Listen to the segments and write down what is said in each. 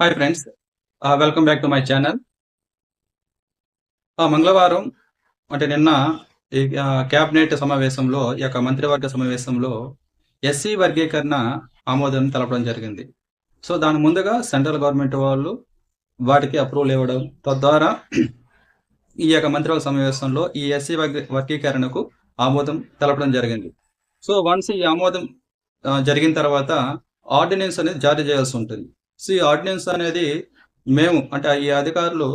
Hi friends welcome back to my channel మంగళవారం అంటే నిన్న ఈ క్యాబినెట్ సమావేశంలో ఈ యొక్క మంత్రివర్గ సమావేశంలో ఎస్సీ వర్గీకరణ ఆమోదం తెలపడం జరిగింది. సో దాని ముందుగా సెంట్రల్ గవర్నమెంట్ వాళ్ళు వాటికి అప్రూవల్ ఇవ్వడం తద్వారా ఈ యొక్క మంత్రివర్గ సమావేశంలో ఈ ఎస్సీ వర్గ వర్గీకరణకు ఆమోదం తెలపడం జరిగింది. సో వన్స్ ఈ ఆమోదం జరిగిన తర్వాత ఆర్డినెన్స్ అనేది జారీ చేయాల్సి ఉంటుంది. సో ఈ ఆర్డినెన్స్ అనేది మేము అంటే ఈ అధికారులు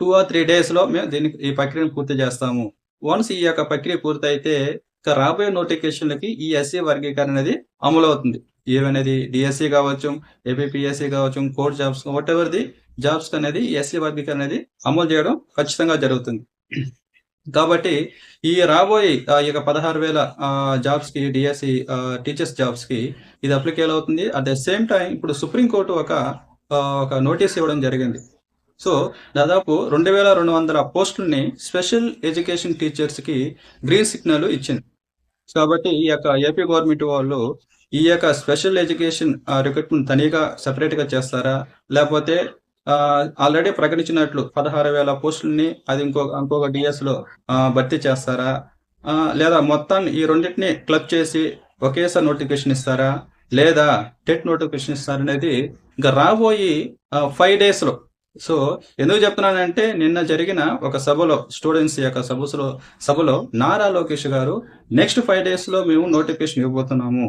టూ ఆర్ త్రీ డేస్లో మేము దీనికి ఈ ప్రక్రియను పూర్తి చేస్తాము. వన్స్ ఈ యొక్క ప్రక్రియ పూర్తయితే ఇక రాబోయే నోటిఫికేషన్లకి ఈ ఎస్సీ వర్గీకరణ అనేది అమలు అవుతుంది ఏవనేది డిఎస్సి కావచ్చు ఏపీపీఎస్సి కావచ్చు code jobs what ever the jobs అనేది ఎస్సీ వర్గీకరణ అనేది అమలు చేయడం ఖచ్చితంగా జరుగుతుంది. కాబట్టి ఈ రాబోయే ఆ, ఈ యొక్క పదహారు వేల జాబ్స్కి డిఎస్సి టీచర్స్ జాబ్స్కి ఇది అప్లికేల్ అవుతుంది. అట్ ద సేమ్ టైం ఇప్పుడు సుప్రీంకోర్టు ఒక ఒక నోటీస్ ఇవ్వడం జరిగింది. సో దాదాపు రెండు వేల రెండు వందల పోస్టుల్ని స్పెషల్ ఎడ్యుకేషన్ టీచర్స్కి గ్రీన్ సిగ్నల్ ఇచ్చింది. కాబట్టి ఈ యొక్క ఏపీ గవర్నమెంట్ వాళ్ళు ఈ యొక్క స్పెషల్ ఎడ్యుకేషన్ రిక్రూట్మెంట్ తనిగా సెపరేట్గా చేస్తారా? లేకపోతే ఆల్రెడీ ప్రకటించినట్లు పదహారు వేల పోస్టుల్ని అది ఇంకో ఇంకొక డిఎస్లో ఆ, భర్తీ చేస్తారా? ఆ, లేదా మొత్తాన్ని ఈ రెండింటిని క్లబ్ చేసి ఒకేసారి నోటిఫికేషన్ ఇస్తారా? లేదా టెట్ నోటిఫికేషన్ ఇస్తారా అనేది ఇంకా రాబోయి ఫైవ్ డేస్లో సో ఎందుకు చెప్తున్నానంటే నిన్న జరిగిన ఒక సభలో స్టూడెంట్స్ యొక్క సభలో సభలో నారా లోకేష్ గారు నెక్స్ట్ ఫైవ్ డేస్లో మేము నోటిఫికేషన్ ఇవ్వబోతున్నాము.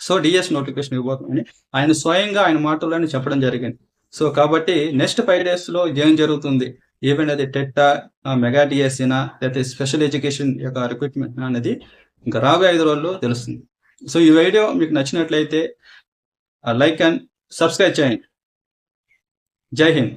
సో డిఎస్ నోటిఫికేషన్ ఇవ్వబోతున్నామని ఆయన స్వయంగా ఆయన మాటల్లోనే చెప్పడం జరిగింది. సో కాబట్టి నెక్స్ట్ ఫైవ్ డేస్లో ఏం జరుగుతుంది? ఈవెన్ అది టెట్టా మెగా డిఎస్సీనా లేకపోతే స్పెషల్ ఎడ్యుకేషన్ యొక్క రిక్రూట్మెంట్ అనేది ఇంకా రాబోయే ఐదు రోజుల్లో తెలుస్తుంది. సో ఈ వీడియో మీకు నచ్చినట్లయితే లైక్ అండ్ సబ్స్క్రైబ్ చేయండి. జై హింద్.